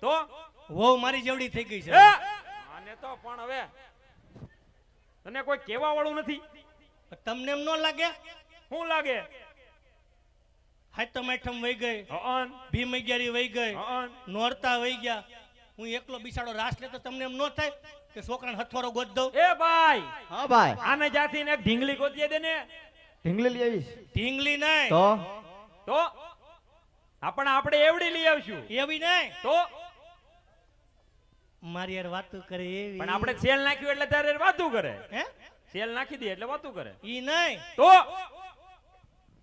તો? વહુ મારી જેવડી થઈ ગઈ છે. આને તો પણ હવે તને કોઈ કહેવા વાળું નથી તમને એમ ન લાગે? શું લાગે? હાથમ આઠમ વહી ગઈ. ભીમ અગિયારી વહી ગઈ. નોરતા વહી ગયા. હું એકલો બિસાડો રાસ લેતો તમને એમ ન થાય કે છોકરાને હથવારો ગોત દઉં? એ ભાઈ! હા ભાઈ. આને જાતી ને એક ઢીંગલી ગોતીએ દે ને. ઢીંગલી લઈ આવીશ. ઢીંગલી નહીં. તો? તો? આપણે આપણે એવડી લઈ આવશું. એવી નહીં. તો? મારી યાર વાતો કરે એવી. પણ આપણે સેલ નાખ્યું એટલે તારે વાતું કરે. હે? સેલ નાખી દે એટલે વાતું કરે. ઈ નહીં. તો?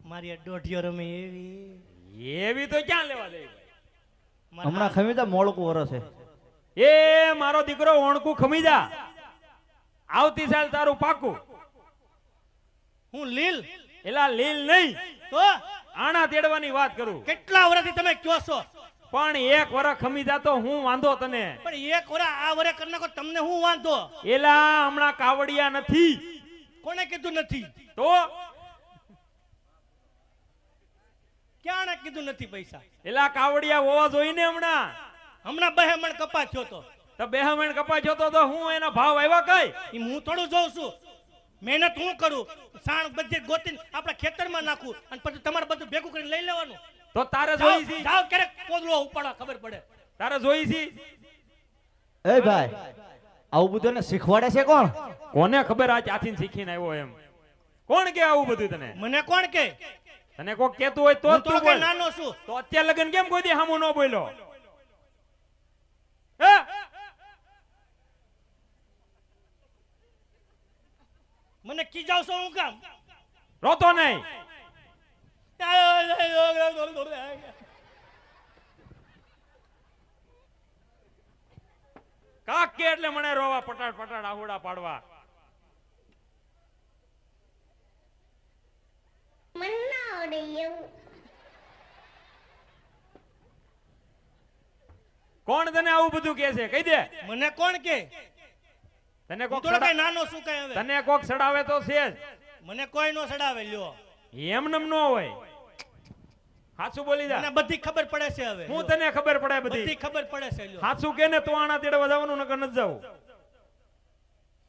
મારી યાર દોઢિયો રમે એવી. એવી તો ક્યાં લેવા દે? હમણાં ખમીદા મોળકું વરસ. છે એ મારો દીકરો ઓણકું ખમીદા. આવતી સાલ તારું પાકું. હું લીલ. એલા લીલ નહીં. તો? આણા તેડવાની વાત કરું. કેટલા વર્ષથી તમે કયો છો? પણ એક વરસ ખમી જાતો હું વાંધો તને. પણ એક વરા આ વરે કરી નાખો તમને હું વાંધો? એલા હમણાં કાવડિયા નથી. કોને કીધું નથી? તો? ક્યાણે કીધું નથી પૈસા? એલા કાવડિયા હોવા જોઈને હમણાં. હમણાં બહેમણ કપા થયો તો તો બેહમણ કપા જોતો તો હું એના ભાવ આવ્યા કઈ? હું થોડું જોઉં છું. મહેનત હું કરું? સાણ બધી ગોતીને આપણા ખેતરમાં નાખું અને પછી તમારે બધું ભેગું કરીને લઈ લેવાનું. તો તારે જોઈ છે. જાવ ક્યારેક કોદળો ઉપાડવા ખબર પડે. તારે જોઈ છે. એ ભાઈ આવું બધું ને શીખવાડે છે કોણ? કોને ખબર આ ચાથી શીખીને આવ્યો એમ? કોણ કે આવું બધું તને? મને કોણ કે? તને કોક કેતું હોય તો તું નાનો છું. તો અત્યારે લગન કેમ કોઈ દી હામું ન બોલ્યો હે મને કીજાવ છો હું કામ? રોતો નહીં. કાક કે એટલે મને રોવા પટાડ પટાડ આહુડા પાડવા. કોણ તને આવું બધું કે છે? કહી દે. મને કોણ કે તને કોક કઈ નાનો શું કઈ હવે? તને કોક સડાવે તો છે જ. મને કોઈ નો સડાવે લ્યો. એમ નમ નો હોય. હાચું બોલી મને જા બધી ખબર પડે છે હવે હું તને ખબર પડે બધી. બધી ખબર પડે છે લ્યો. હાચું કે ને તો આણા તેડવા જવાનું નકર નથી જાવ?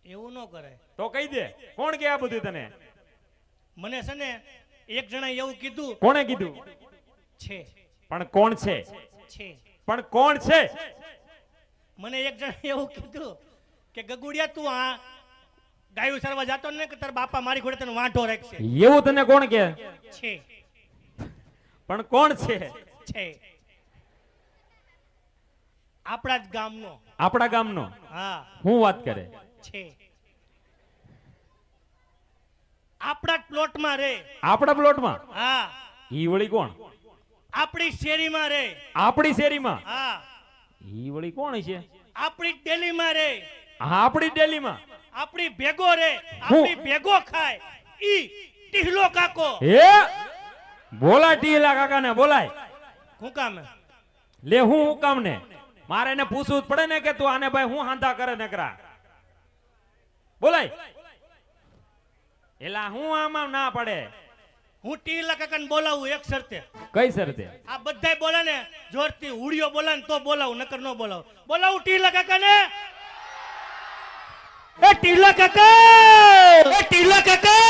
એવું ન કરે. તો કહી દે. કોણ કે આ બધું તને? મને છે ને એક જણા એવું કીધું. કોણે કીધું? છે. પણ કોણ છે? છે. પણ કોણ છે? મને એક જણા એવું કીધું. કે ગગુડિયા તું આ ગાયું સરવા જાતો ને કે તાર બાપા મારી ઘોડે તને વાંઢો રાખશે? એવું તને કોણ કે? છે. પણ કોણ છે? છે. આપણા જ ગામનો. આપણા ગામનો? હા. હું વાત કરે? છે. આપણા જ પ્લોટમાં રે. આપણા પ્લોટમાં? હા. ઈ વળી કોણ? આપણી શેરીમાં રે. આપણી શેરીમાં? હા. ઈ વળી કોણ છે? આપણી દિલ્હીમાં રે. આપણી ડેલીમાં. આપણી ભેગો રે આપણી ભેગો ખાય. ઈ ટીહલો કાકો. હે? બોલાય ટીલા કાકાને બોલાય. હું કામ લે હું હું કામ ને મારે એને પૂછવું જ પડે ને કે તું આને ભાઈ હું હાંધા કરે નકરા? બોલાય. એલા હું આમાં ના પડે. હું ટીહલા કાકાને બોલાવું એક શરતે. કઈ શરતે? આ બધાય બોલે ને જોરથી ઉડિયો બોલે ને તો બોલાવું નકર ન બોલાવું. બોલાવું ટીહલા કાકાને? એ ટીહલા કાકા એ ટીહલા કાકા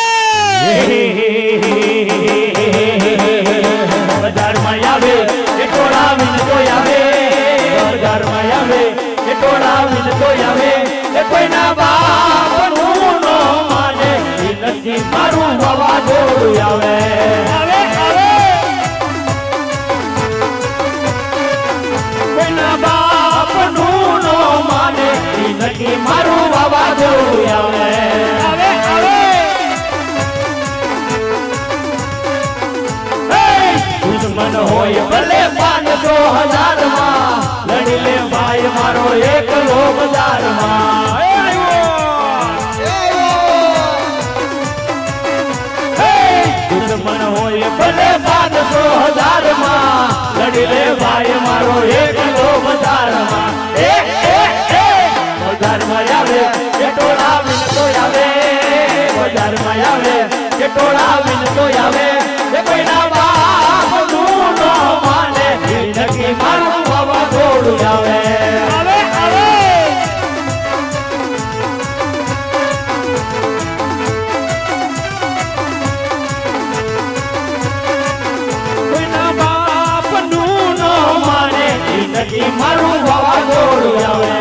માં આવે કે ટોળા વિન તો આવે કે કોઈના બાપનું નો માને નક્કી મારું બાવા થોડું આવે આવે આવે. કોઈના બાપનું નો માને નક્કી મારું બાવા થોડું આવે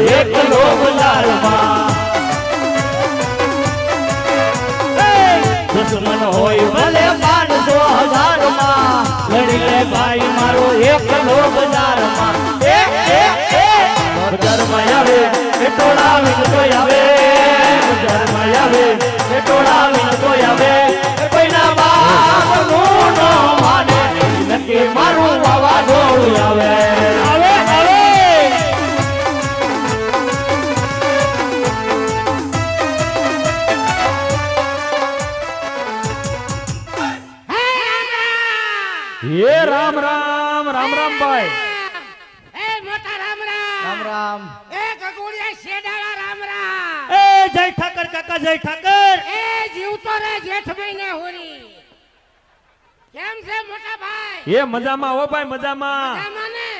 હજારમાં દુશ્મન હોય ભલે પાંચસો હજારમાં. લડી લે ભાઈ મારો એકલો બજારમાં બજારમાં આવે ટોળા વિનતો આવે. બજારમાં આવે ટોળા વિનતો આવે. કોઈના બાપનું નો માને નક્કી મારું વાવાઝોડું આવે. આવે? રામ રામ રામ રામ ભાઈ. એ મોટા રામ રામ. રામ રામ. એ ગગુડિયા શેડાળા રામ રામ. એ જય ઠાકર કાકા જય ઠાકર. એ જીવતો રે જેઠ મહિને હોરી કેમ છે મોટા ભાઈ? એ મજામાં હો ભાઈ મજામાં.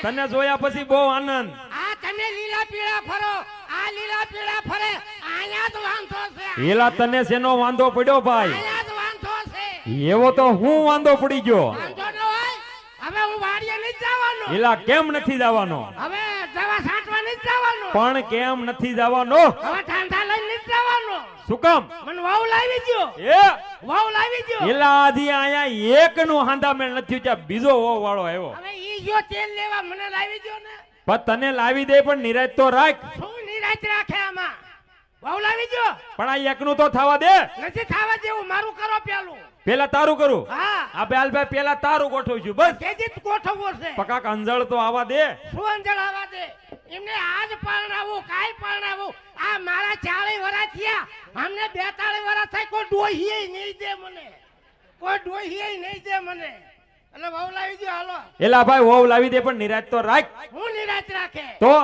તને જોયા પછી બહુ આનંદ. આ તમે લીલા પીળા ફરો આ લીલા પીળા ફરે આયા જ વાંધો છે. એલા તને શેનો વાંધો પડ્યો ભાઈ? આયા જ વાંધો છે. એવો તો હું વાંધો પડી ગયો વાંધો ન હોય હવે હું વાડીએ નહીં જવાનો. એલા કેમ નથી જવાનો? હવે દવા છાંટવા જવાનો. પણ કેમ નથી જવાનો? હવે ઠાંઠા લઈને જવાનો. શું કામ? મને વાવ લાવી દ્યો. એ? વાવ લાવી દ્યો. એલા આધી આયા એક નું હાંધામેળ નથી થયું બીજો વો વાળો આવ્યો. હવે ઈ જો તેલ લેવા મને લાવી દ્યો ને. પણ તને લાવી દે પણ નિરાજ તો રાખ. શું નિરાશ રાખે આમાં? વાવ લાવી દ્યો. પણ આ એકનું તો થવા દે. નથી થવા દેવું મારું કરો પેલું. પેલા તારું કરું. હા. આ બેલભાઈ પેલા તારું ગોઠવું છું બસ કેજી ગોઠવવો છે. પકાક અંજળ તો આવા દે. શું અંજળ આવા દે? એમને આજ પરણાવું કાલ પરણાવું. આ મારા ચાળી વરા થયા. અમને બેતાળી વરા થાય કોઈ ડોહીએ નહીં દે મને. કોઈ ડોહીએ નહીં દે મને. એટલે વાવ લાવી દ્યો હાલો. એલા ભાઈ વહુ લાવી દે પણ નિરાજ તો રાખ. હું નિરાજ રાખે. તો?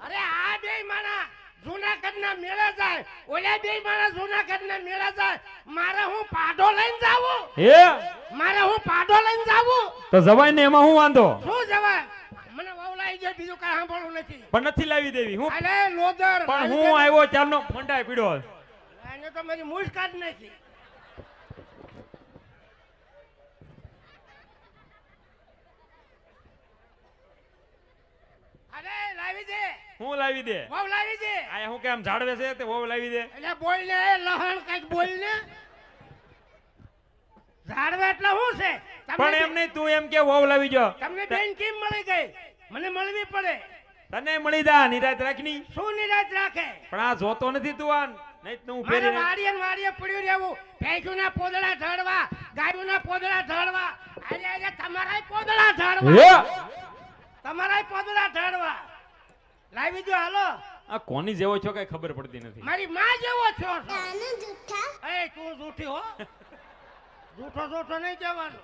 અરે આ બે માણા જુનાગઢના મેળા જાય ઓલે બે માણા જુનાગઢના મેળા જાય. મારે હું પાડો લઈને જાવું? હે? મારે હું પાડો લઈને જાવું? તો જવાય ને એમાં હું વાંધો? શું જવાય? મને વવલાઈ જાય બીજું કઈ સાંભળવું નથી. પણ નથી લાવી દેવી હું અરે લોદર પણ હું આવ્યો ચાલનો મંડાય પીડ્યો એને તો મારી મૂછ કાઢ નાખી. અરે લાવી દે. હું લાવી દે? વહુ લાવી દે? આ હું કેમ ઝાડવે છે તે વહુ લાવી દે? એટલે બોલ ને લહણ કંઈક બોલ ને. ઝાડવે એટલે શું છે? પણ એમ નહીં તું એમ કે વહુ લાવી જો. તમને બેન કેમ મળી ગઈ? મને મળવી પડે. તને મળી જા નિરાજ રાખની. શું નિરાત રાખે? પણ આ જોતો નથી તું આ નહીં તું ફેરી વાડીએ વાડીએ પડ્યું રહેવું. ભેંસુના પોદળા ઝાડવા ગાયુના પોદળા ઝાડવા. આજે આજે તમારાય પોદળા ઝાડવા. તમારા તમારાય પોદળા ઢળવા લાવી દો હાલો. આ કોની જેવો છો કઈ ખબર પડતી નથી. મારી માં જેવો છો. નાનું જૂઠા. એ તું જૂઠી હો. જૂઠો જૂઠો નહીં કહેવાનું.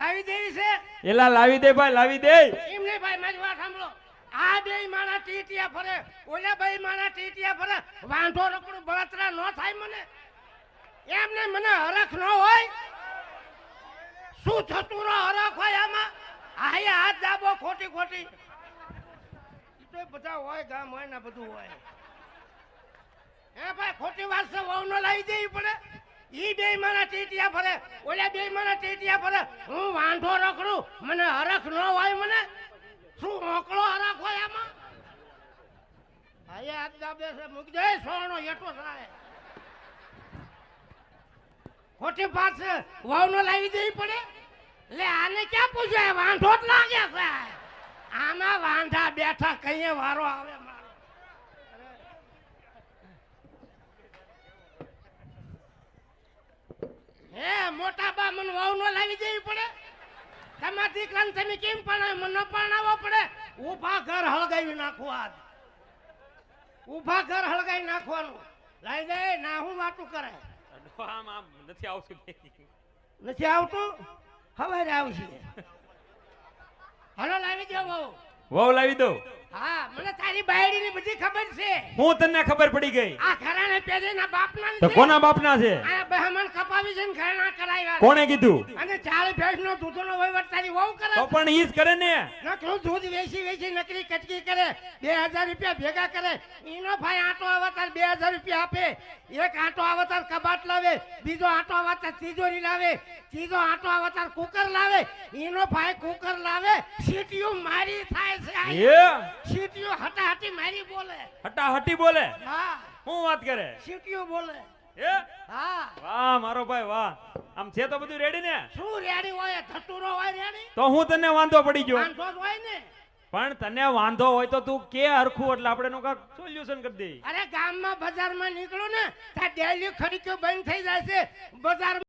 લાવી દેવી છે? એલા લાવી દે ભાઈ લાવી દે. એમ નહીં ભાઈ મારી વાત સાંભળો. આ બે માણા ટીટિયા ફરે. ઓલા ભાઈ માણા ટીટિયા ફરે. વાંધો રકડું બળતરા ન થાય મને. એમ ને મને હરખ ન હોય. શું થતું ન હરખ હોય આમાં? હાય હાથ દાબો ખોટી ખોટી. તો બધા હોય, ગામ હોય, ને બધું હોય. હે ભાઈ, ખોટી વાત છે, વહુ નો લાવી દેવી પડે. ઈ બે મારા ટેટિયા ભરે ઓલા બે મારા ટેટિયા ભરે હું વાંધો રખડું, મને હરખ ન હોય મને. શું ઓકળો હરખ હોય આમાં? આયા દાબે છે મૂકી દે, સોનો એટો થાય. ખોટી વહુ ન લાવી દેવી પડે. લે, આને ક્યાં પૂછ્યા? વાંધો જ લાગે છે. આમાં વાંધા બેઠા કઈએ વારો આવે મારો. હે મોટા બા મને વાવ નો લાવી દેવી પડે? તમારા દીકરાને તમે કેમ પણ મને આવો પડે? ઊભા ઘર હળગાવી નાખો આજ. ઊભા ઘર હળગાવી નાખવાનું. લાવી દે ના હું વાતું કરે? નથી આવતું. નથી આવતું? હવે આવશે હલો લાવી દો વહુ વહુ લાવી દો. હા મને તારી બાયડીની બધી ખબર છે. હું તને ખબર પડી ગઈ. આ ઘરાને પેઢીના બાપના તો કોના બાપના છે? આ બહેમણ કપાવી છે ને ઘરાના કરાવ્યા કોણે કીધું? અને ચાળ ભેંસનો દૂધનો વહીવટ તારી વહુ કરે તો પણ ઈ જ કરે ને. નકરું દૂધ વેચી વેચી નકરી કટકી કરે. બે હજાર રૂપિયા ભેગા કરે. એનો ભાઈ આટો આવતાર બે હજાર રૂપિયા આપે. એક આટો આવતાર કબાટ લાવે. બીજો આટો આવતાર તિજોરી લાવે. ત્રીજો આટો આવે તાર કુકર લાવે. એનો ભાઈ કુકર લાવે. સીટીઓ મારી થાય છે. સીટીઓ હટાહટી મારી બોલે. હટા હટી બોલે? હા. હું વાત કરે? સીટીઓ બોલે. એ હા. વાહ મારો ભાઈ વાહ. આમ છે તો બધું રેડી ને? શું રેડી હોય? ધતુરો હોય રેડી તો હું તને વાંધો પડી ગયો. વાંધો હોય ને. પણ તને વાંધો હોય તો તું કે હરખું એટલે આપણે એનું કાક સોલ્યુશન કરી દઈએ અરે ગામમાં બજારમાં નીકળો ને ત્યાં ડેલી ખરીક્યો બંધ થઈ જાય છે. બજાર